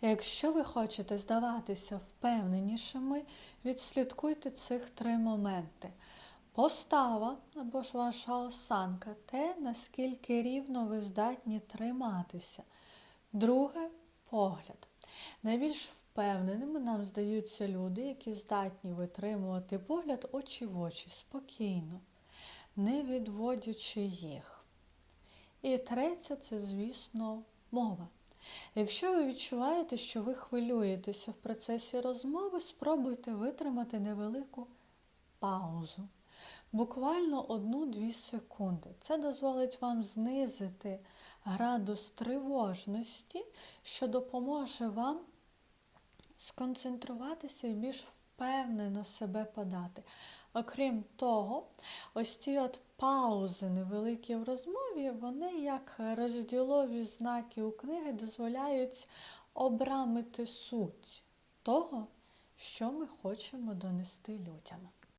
Якщо ви хочете здаватися впевненішими, відслідкуйте цих три моменти. Постава або ж ваша осанка, те, наскільки рівно ви здатні триматися. Друге погляд. Найбільш впевненими нам здаються люди, які здатні витримувати погляд очі в очі спокійно, не відводячи їх. І третє це, звісно, мова. Якщо ви відчуваєте, що ви хвилюєтеся в процесі розмови, спробуйте витримати невелику паузу. Буквально одну-дві секунди. Це дозволить вам знизити градус тривожності, що допоможе вам сконцентруватися і більш впевнено себе подати. Окрім того, ось ці от паузи невеликі в розмові, вони як розділові знаки у книги дозволяють обрамити суть того, що ми хочемо донести людям.